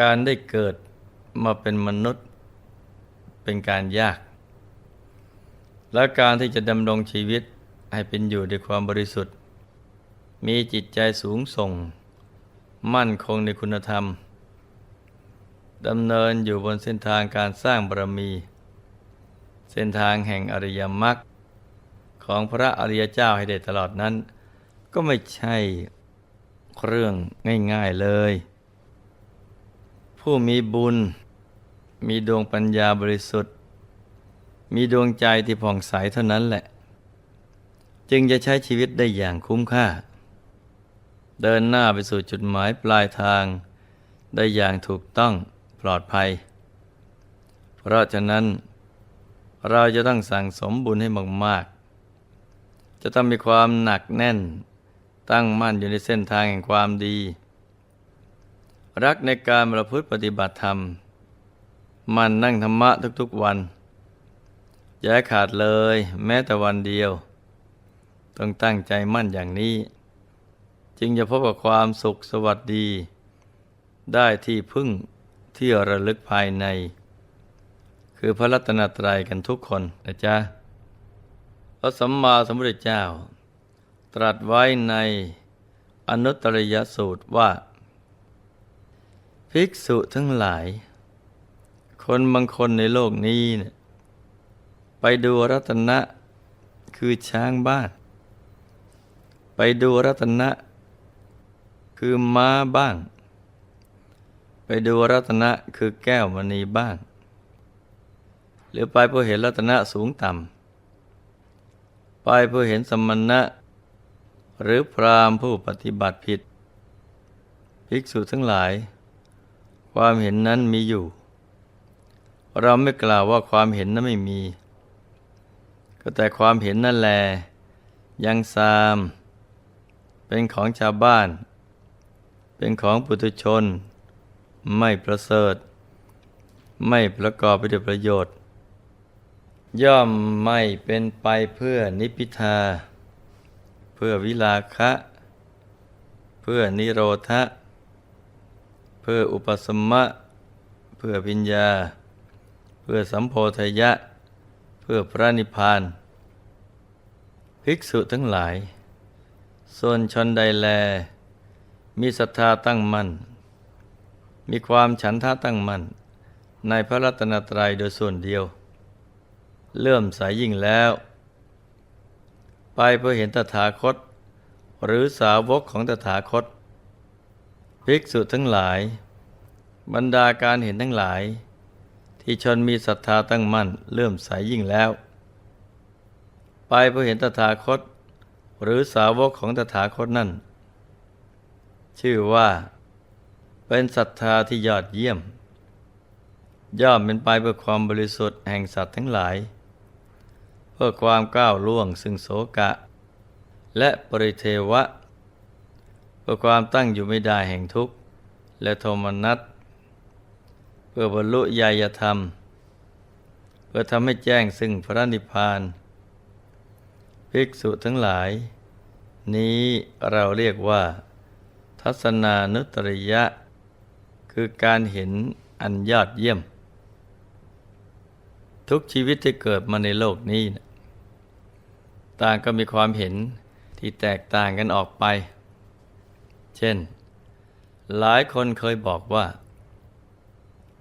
การได้เกิดมาเป็นมนุษย์เป็นการยาก และการที่จะดำรงชีวิตให้เป็นอยู่ด้วยความบริสุทธิ์ มีจิตใจสูงส่ง มั่นคงในคุณธรรมดำเนินอยู่บนเส้นทางการสร้างบารมี เส้นทางแห่งอริยมรรคของพระอริยเจ้าให้ได้ตลอดนั้น ก็ไม่ใช่เรื่องง่าย ๆเลย ผู้มีบุญ มีดวงปัญญาบริสุทธิ์ มีดวงใจที่ผ่องใสเท่านั้นแหละ จึงจะใช้ชีวิตได้อย่างคุ้มค่า เดินหน้าไปสู่จุดหมายปลายทาง ได้อย่างถูกต้องปลอดภัย เพราะฉะนั้น เราจะต้องสั่งสมบุญให้มากๆ จะต้องมีความหนักแน่น ตั้งมั่นอยู่ในเส้นทางแห่งความดี รักในการประพฤติปฏิบัติธรรม มันนั่งธรรมะทุกๆวัน อย่าขาดเลยแม้แต่วันเดียว ต้องตั้งใจมั่นอย่างนี้ จึงจะพบกับความสุขสวัสดี ได้ที่พึ่งที่ระลึกภายใน คือพระรัตนตรัยกันทุกคนนะจ๊ะพระสัมมาสัมพุทธเจ้า ตรัสไว้ในอนุตตริยสูตรว่า ภิกษุทั้งหลาย คนบางคนในโลกนี้เนี่ยไปดูรัตนะคือช้างบ้าน ไปดูรัตนะ คือม้าบ้าง ไปดูรัตนะคือแก้วมณีบ้าง หรือไปเพื่อเห็นรัตนะสูงต่ำ ไปเพื่อเห็นสมณะ หรือพรามผู้ปฏิบัติผิด ภิกษุทั้งหลาย ความเห็นนั้นมีอยู่ เราไม่กล่าวว่าความเห็นนั้นไม่มี ก็แต่ความเห็นนั่นแลยังซาม เป็นของชาวบ้าน เป็นของปุถุชน ไม่ประเสริฐ ไม่ประกอบไปด้วยประโยชน์ ย่อมไม่เป็นไปเพื่อนิพิทา เพื่อวิลาคะ เพื่อนิโรธะเพื่ออุปสมะ เพื่อปิญญา เพื่อสัมโพธยะ เพื่อพระนิพพาน ภิกษุทั้งหลาย ส่วนชนใดแล มีศรัทธาตั้งมั่น มีความฉันทะตั้งมั่น ในพระรัตนตรัยโดยส่วนเดียว เลื่อมใสยยิ่งแล้ว ไปเพื่อเห็นตถาคต หรือสาวกของตถาคต ภิกษุทั้งหลาย บรรดาการเห็นทั้งหลาย ที่ชนมีศรัทธาตั้งมั่นเลื่อมใสยยิ่งแล้ว ไปเพื่อเห็นตถาคต หรือสาวกของตถาคตนั่น ชื่อว่า เป็นศรัทธาที่ยอดเยี่ยม ย่อมเป็นไปเพื่อความบริสุทธิ์แห่งสัตว์ทั้งหลาย เพื่อความก้าวล่วงซึ่งโสกะ และปริเทวะ พื่อความตั้งอยู่ไม่ได้แห่งทุกข์ และโทมนัสเพื่อบรรลุญาณธรรม เพื่อทำให้แจ้งซึ่งพระนิพพาน ภิกษุทั้งหลาย นี้เราเรียกว่า ทัศนานุตริยะ คือการเห็นอันยอดเยี่ยม ทุกชีวิตที่เกิดมาในโลกนี้ ต่างก็มีความเห็นที่แตกต่างกันออกไป เช่น หลายคนเคยบอกว่า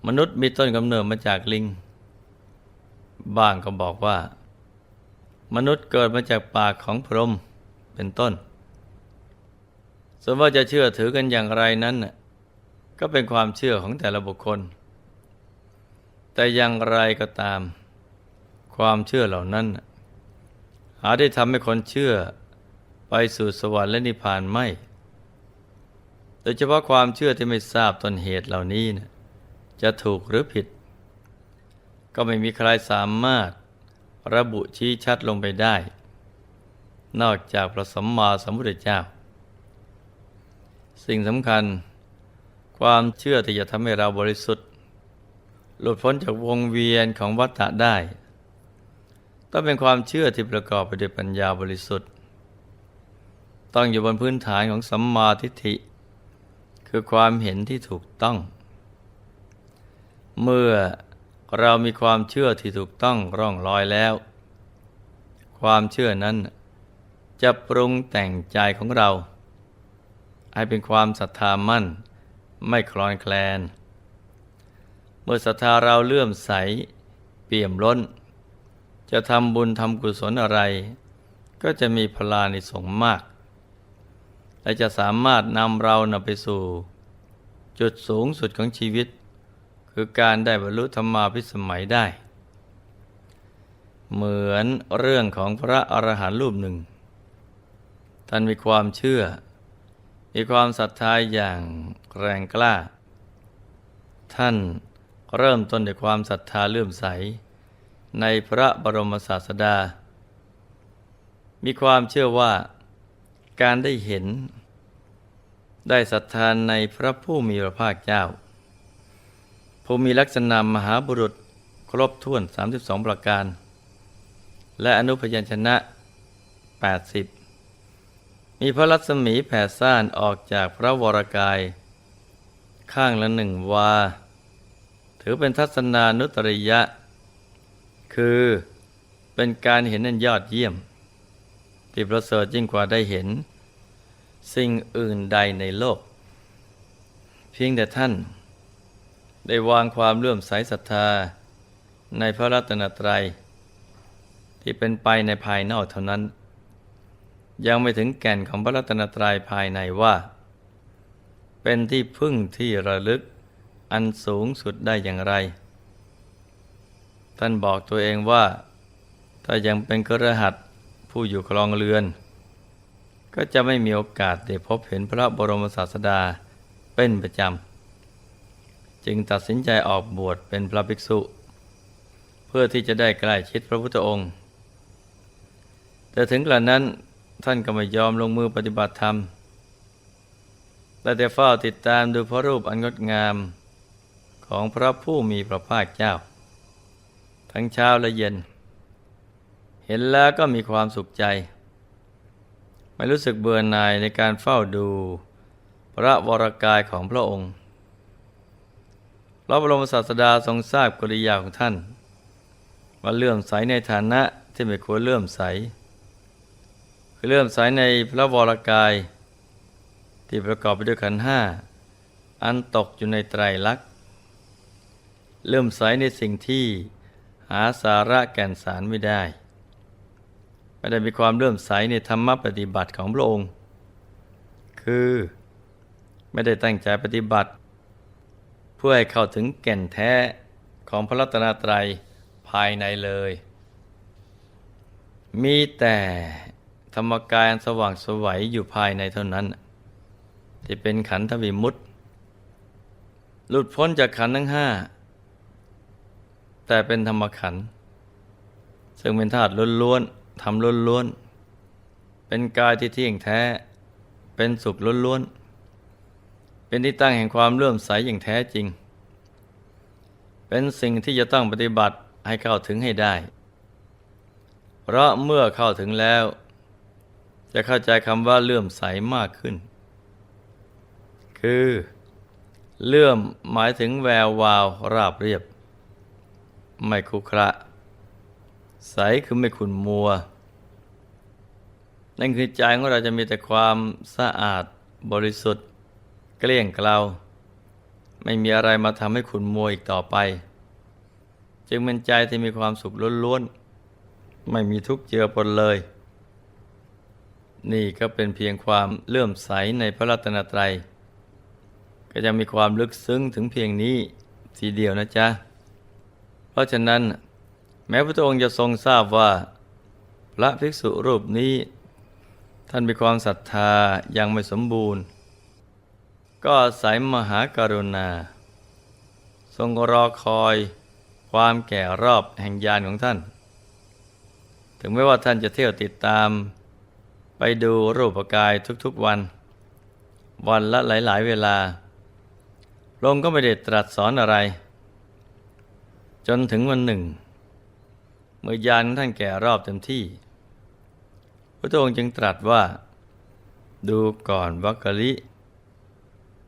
มนุษย์มีต้นกำเนิดมาจากลิง บ้างก็บอกว่า มนุษย์เกิดมาจากปากของพรหมเป็นต้น ส่วนว่าจะเชื่อถือกันอย่างไรนั้น ก็เป็นความเชื่อของแต่ละบุคคล แต่อย่างไรก็ตาม ความเชื่อเหล่านั้นน่ะหาได้ทำให้คนเชื่อไปสู่สวรรค์และนิพพานไม่ ยเฉพาะความเชื่อที่ไม่ทราบต้นเหตุเหล่านี้นะจะถูกหรือผิด ก็ไม่มีใครสามารถระบุชี้ชัดลงไปได้ นอกจากพระสัมมาสัมพุทธเจ้า สิ่งสำคัญ ความเชื่อที่จะทำให้เราบริสุทธิ์ หลุดพ้นจากวงเวียนของวัฏฏะได้ ต้องเป็นความเชื่อที่ประกอบไปด้วยปัญญาบริสุทธิ์ ต้องอยู่บนพื้นฐานของสัมมาทิฏฐิ คือความเห็นที่ถูกต้อง เมื่อเรามีความเชื่อที่ถูกต้องร่องรอยแล้ว ความเชื่อนั้น จะปรุงแต่งใจของเรา ให้เป็นความศรัทธามั่น ไม่คลอนแคลน เมื่อศรัทธาเราเลื่อมใส เปี่ยมล้น จะทำบุญทำกุศลอะไร ก็จะมีพลานิสงมาก และจะสามารถนำเรานไปสู่ จุดสูงสุดของชีวิต คือการได้บรรลุธรรมาภิสมัยได้ เหมือนเรื่องของพระอรหันต์รูปหนึ่ง ท่านมีความเชื่อ มีความศรัทธาอย่างแรงกล้า ท่านเริ่มต้นด้วยความศรัทธาเลื่อมใส ในพระบรมศาสดา มีความเชื่อว่า การได้เห็น ได้ศรัทธาในพระผู้มีพระภาคเจ้า ผู้มีลักษณะมหาบุรุษครบถ้วน 32 ประการ และอนุพยัญชนะ 80 มีพระรัศมีแผ่ซ่านออกจากพระวรกาย ข้างละหนึ่งวา ถือเป็นทัศนานุตริยะ คือเป็นการเห็นนันยอดเยี่ยม ที่ประเสริฐยิ่งกว่าได้เห็น สิ่งอื่นใดในโลก เพียงแต่ท่าน ได้วางความเลื่อมใสศรัทธา ในพระรัตนตรัย ที่เป็นไปในภายนอกเท่านั้น ยังไม่ถึงแก่นของพระรัตนตรัยภายในว่า เป็นที่พึ่งที่ระลึกอันสูงสุดได้อย่างไร ท่านบอกตัวเองว่า ถ้ายังเป็นกระหัตผู้อยู่ครองเรือน ก็จะไม่มีโอกาสได้พบเห็นพระบรมศาสดาเป็นประจำ จึงตัดสินใจออกบวชเป็นพระภิกษุ เพื่อที่จะได้ใกล้ชิดพระพุทธองค์ แต่ถึงกระนั้นท่านก็ไม่ยอมลงมือปฏิบัติธรรมแต่แต่เฝ้าติดตามดูพระรูปอันงดงามของพระผู้มีพระภาคเจ้า ทั้งเช้าและเย็น เห็นแล้วก็มีความสุขใจ ไม่รู้สึกเบื่อหน่ายในการเฝ้าดู พระวรกายของพระองค์พระบรมศาสดาทรงทราบกริยาของท่าน ว่าเลื่อมใสในฐานะที่ไม่ควรเลื่อมใสคือเลื่อมใสในพระวรกาย ที่ประกอบไปด้วยขันห้าอันตกอยู่ในไตรลักษณ์เลื่อมใสในสิ่งที่หาสาระแก่นสารไม่ได้ ไม่ได้มีความเลื่อมใสในธรรมปฏิบัติของพระองค์ คือ ไม่ได้ตั้งใจปฏิบัติ เพื่อให้เข้าถึงแก่นแท้ของพระรัตนตรัยภายในเลย มีแต่ธรรมกายสว่างสวัยอยู่ภายในเท่านั้น ที่เป็นขันธวิมุตติหลุดพ้นจากขันธ์ทั้งห้า แต่เป็นธรรมขันธ์ซึ่งเป็นธาตุล้วน ๆทำล้วนๆ เป็นกายที่เที่ยงแท้ เป็นสุขล้วนๆ เป็นที่ตั้งแห่งความเลื่อมใสอย่างแท้จริง เป็นสิ่งที่จะต้องปฏิบัติให้เข้าถึงให้ได้ เพราะเมื่อเข้าถึงแล้ว จะเข้าใจคำว่าเลื่อมใสมากขึ้น คือเลื่อมหมายถึงแวววาวราบเรียบ ไม่คุกระ ใสคือไม่ขุนมัว นั่นคือใจของเราจะมีแต่ความสะอาดบริสุทธิ์ เกลี้ยงเกลาไม่มีอะไรมาทำให้ขุนมัวอีกต่อไป จึงเป็นใจที่มีความสุขล้วนๆ ไม่มีทุกข์เจือปนเลย นี่ก็เป็นเพียงความเลื่อมใสในพระรัตนตรัย ก็จะมีความลึกซึ้งถึงเพียงนี้ทีเดียวนะจ๊ะ เพราะฉะนั้น แม้พระองค์จะทรงทราบว่า พระภิกษุรูปนี้ ท่านมีความศรัทธายังไม่สมบูรณ์ ก็อาศัยมหาการุณา ทรงรอคอยความแก่รอบแห่งญาณของท่าน ถึงแม้ว่าท่านจะเที่ยวติดตาม ไปดูรูปกายทุกๆวัน วันละหลาย ๆ เวลาพระองก็ไม่ได้ตรัสสอนอะไร จนถึงวันหนึ่ง เมื่อยานท่านแก่รอบเต็มที่ พระองค์จึงตรัสว่า ดูก่อนวักกะลิ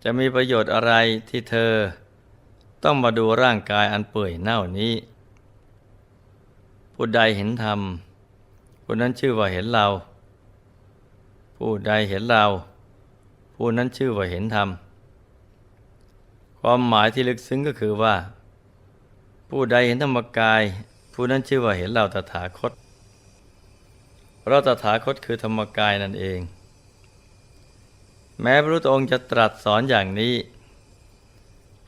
จะมีประโยชน์อะไรที่เธอ ต้องมาดูร่างกายอันเปื่อยเน่านี้ ผู้ใดเห็นธรรมผู้นั้นชื่อว่าเห็นเรา ผู้ใดเห็นเรา ผู้นั้นชื่อว่าเห็นธรรม ความหมายที่ลึกซึ้งก็คือว่า ผู้ใดเห็นธรรมกาย ผู้นั้นชื่อว่าเห็นเราตถาคต เราตถาคตคือธรรมกายนั่นเอง แม้พระพุทธองค์จะตรัสสอนอย่างนี้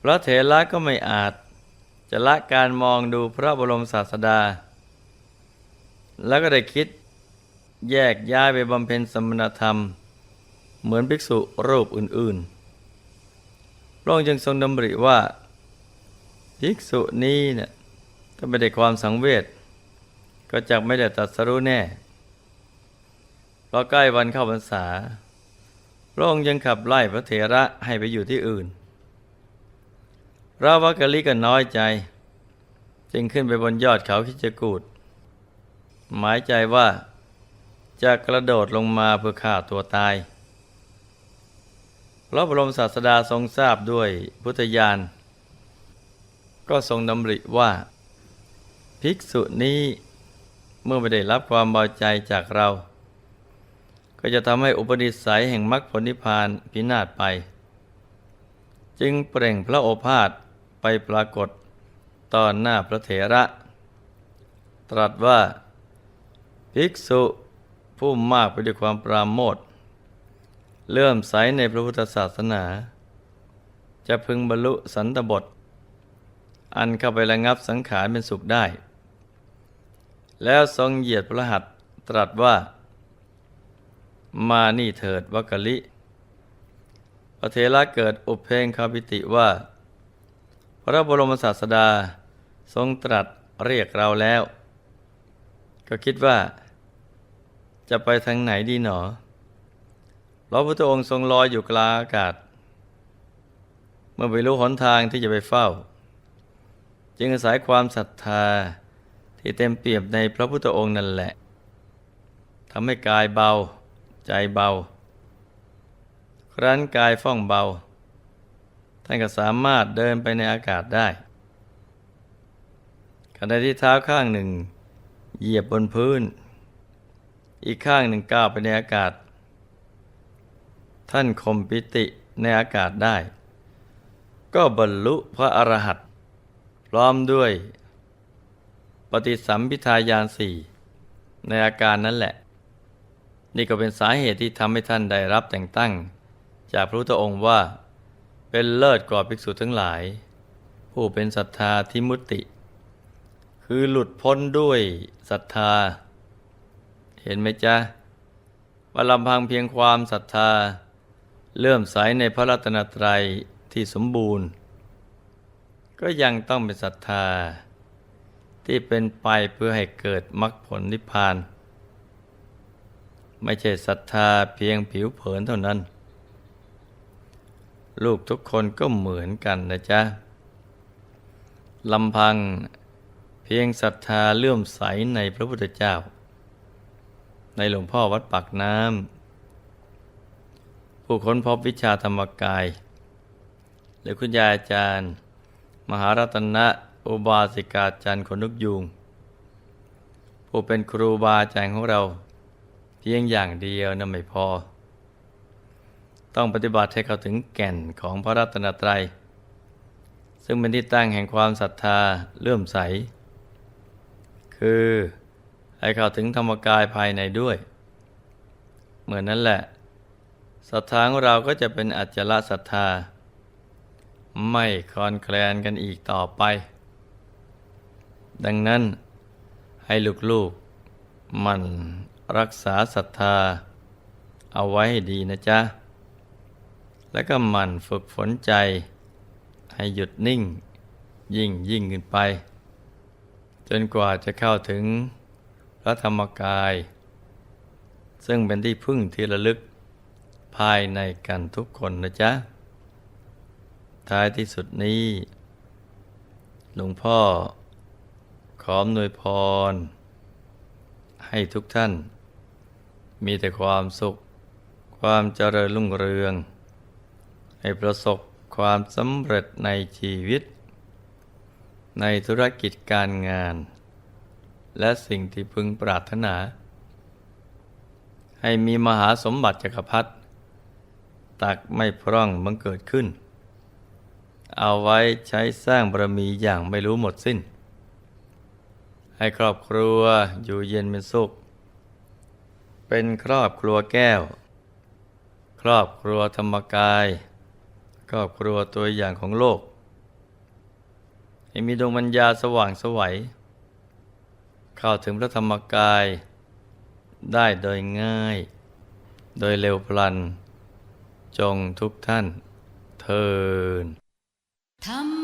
พระเถระก็ไม่อาจจะละการมองดูพระบรมศาสดา แล้วก็ได้คิดแยกย้ายไปบำเพ็ญสมณธรรม เหมือนภิกษุรูปอื่นๆ พระองค์จึงทรงดำริว่า ภิกษุนี้เนี่ย ถ้าไม่ได้ความสังเวชก็จะไม่ได้ตรัสรู้แน่ เพราะใกล้วันเข้าพรรษา พระองค์ยังขับไล่พระเถระให้ไปอยู่ที่อื่นระวักกะลิก็น้อยใจ จึงขึ้นไปบนยอดเขาคิจกูดหมายใจว่าจะกระโดดลงมาเพื่อฆ่าตัวตายพระบรมศาสดาทรงทราบด้วยพุทธญาณก็ทรงดำริว่า ภิกษุนี้เมื่อไม่ได้รับความเบาใจจากเรา ก็จะทำให้อุปนิสัยแห่งมรรคผลนิพพานพินาศไป จึงเปล่งพระโอภาษไปปรากฏตอนหน้าพระเถระ ตรัสว่า ภิกษุผู้มากไปด้วยความปราโมทเลื่อมใสในพระพุทธศาสนา จะพึงบรรลุสันตบท อันเข้าไประงับสังขารเป็นสุขได้ แล้วทรงเหยียดพระหัตตรัสว่า มานี่เถิดวักกะลิพระเทระเกิดอุเพงคาปิติว่า พระบรมศาสดาทรงตรัสเรียกเราแล้ว ก็คิดว่า จะไปทางไหนดีหนอพระพุทธองค์ทรงลอยอยู่กลางอากาศ เมื่อไปรู้หนทางที่จะไปเฝ้า จึงอาศัยความศรัทธา ที่เต็มเปี่ยมในพระพุทธองค์นั่นแหละทำให้กายเบา ใจเบา ครั้นกายฟ่องเบา ท่านก็สามารถเดินไปในอากาศได้ขณะที่เท้าข้างหนึ่ง เหยียบบนพื้น อีกข้างหนึ่งก้าวไปในอากาศ ท่านคมปิติในอากาศได้ ก็บรรลุพระอรหันต์พร้อมด้วย ปฏิสัมพิทายานสี่ในอาการนั้นแหละ นี่ก็เป็นสาเหตุที่ทำให้ท่านได้รับแต่งตั้ง จากพระพุทธองค์ว่า เป็นเลิศกว่าภิกษุทั้งหลาย ผู้เป็นศรัทธาทิมุตติคือหลุดพ้นด้วยศรัทธา เห็นไหมจ๊ะว่าลำพังเพียงความศรัทธา เลื่อมใสในพระรัตนตรัยที่สมบูรณ์ ก็ยังต้องเป็นศรัทธา ที่เป็นไปเพื่อให้เกิดมรรคผลนิพพาน ไม่ใช่ศรัทธาเพียงผิวเผินเท่านั้น ลูกทุกคนก็เหมือนกันนะจ๊ะลำพังเพียงศรัทธาเลื่อมใสในพระพุทธเจ้า ในหลวงพ่อวัดปักน้ำผู้ค้นพบวิชาธรรมกาย หรือคุณยายอาจารย์ มหารัตนะ อุบาสิกาจันทรนุกยูงผู้เป็นครูบาอาจารย์ของเรา เพียงอย่างเดียวนะไม่พอ ต้องปฏิบัติให้เขาถึงแก่นของพระรัตนตรัย ซึ่งเป็นที่ตั้งแห่งความศรัทธาเลื่อมใส คือให้เขาถึงธรรมกายภายในด้วย เหมือนนั้นแหละศรัทธาของเราก็จะเป็นอัจฉริศรัทธา ไม่คลอนแคลนกันอีกต่อไป ดังนั้นให้ลูกๆ มันรักษาศรัทธา เอาไว้ให้ดีนะจ๊ะ แล้วก็มันฝึกฝนใจ ให้หยุดนิ่ง ยิ่งยิ่งขึ้นไป จนกว่าจะเข้าถึงพระธรรมกาย ซึ่งเป็นที่พึ่งที่ระลึกภายในกันทุกคนนะจ๊ะ ท้ายที่สุดนี้ หลวงพ่อ ขออำนวยพร ให้ทุกท่าน มีแต่ความสุข ความเจริญรุ่งเรือง ให้ประสบความสำเร็จในชีวิต ในธุรกิจการงาน และสิ่งที่พึงปรารถนา ให้มีมหาสมบัติจักรพรรดิตักไม่พร่องบังเกิดขึ้น เอาไว้ใช้สร้างบารมีอย่างไม่รู้หมดสิ้น ให้ครอบครัวอยู่เย็นเป็นสุข เป็นครอบครัวแก้ว ครอบครัวธรรมกาย ครอบครัวตัวอย่างของโลก ให้มีดวงปัญญาสว่างสวัย เข้าถึงพระธรรมกาย ได้โดยง่าย โดยเร็วพลัน จงทุกท่านเทินธรรม